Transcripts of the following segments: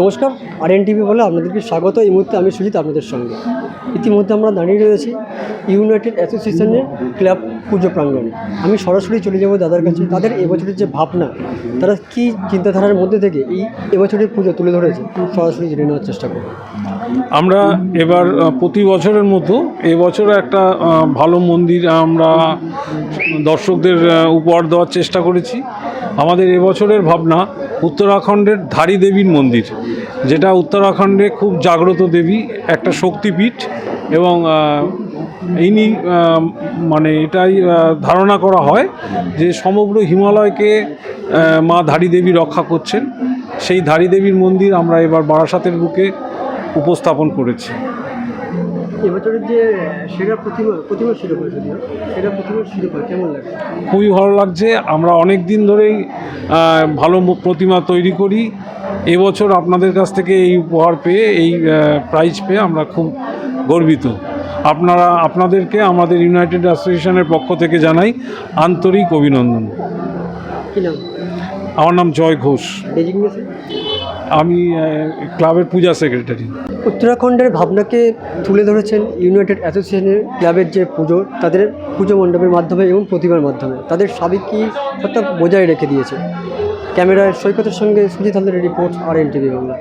নমস্কার আর N TV বলে আপনাদেরকে স্বাগত। এই মুহূর্তে আমি সুজিত আপনাদের সঙ্গে। ইতিমধ্যে আমরা দাঁড়িয়ে রয়েছি ইউনাইটেড অ্যাসোসিয়েশনের ক্লাব পুজো প্রাঙ্গণে। আমি সরাসরি চলে যাব দাদার কাছে। তাদের এবছরের যে ভাবনা, তারা কী চিন্তাধারার মধ্যে থেকে এই এবছরের পুজো তুলে ধরেছে, সরাসরি জেনে নেওয়ার চেষ্টা করব। আমরা এবার প্রতি বছরের মতো এবছর একটা ভালো মন্দির আমরা দর্শকদের উপহার দেওয়ার চেষ্টা করেছি। আমাদের এবছরের ভাবনা উত্তরাখণ্ডের ধারী দেবীর মন্দির, যেটা উত্তরাখণ্ডে খুব জাগ্রত দেবী, একটা শক্তিপীঠ এবং ইনি মানে এটাই ধারণা করা হয় যে সমগ্র হিমালয়কে মা ধারী দেবী রক্ষা করছেন। সেই ধারী দেবীর মন্দির আমরা এবার বারাসাতের বুকে উপস্থাপন করেছি। এবছরের যে সেরা প্রতিমা প্রতিমা শিরোপা যদিও সেরা শিরোপা কেমন লাগে খুবই ভালো লাগছে। আমরা অনেক দিন ধরেই ভালো প্রতিমা তৈরি করি। এবছর আপনাদের কাছ থেকে এই উপহার পেয়ে এই প্রাইজ পেয়ে আমরা খুব গর্বিত। আপনারা আপনাদেরকে আমাদের ইউনাইটেড অ্যাসোসিয়েশনের পক্ষ থেকে জানাই আন্তরিক অভিনন্দন। আমার নাম জয় ঘোষ। আমি ক্লাবের পূজা সেক্রেটারি। উত্তরাখণ্ডের ভাবনাকে তুলে ধরেছেন ইউনাইটেড অ্যাসোসিয়েশনের ক্লাবের যে পুজো, তাদের পুজো মণ্ডপের মাধ্যমে এবং প্রতিমার মাধ্যমে। তাদের সাবেকি অর্থাৎ বজায় রেখে দিয়েছে? ক্যামেরায় সৈকতের সঙ্গে সুজিত হালদারের রিপোর্ট আর এন টিভি বাংলা।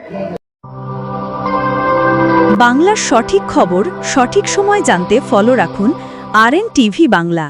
বাংলার সঠিক খবর সঠিক সময় জানতে ফলো রাখুন আর টিভি বাংলা।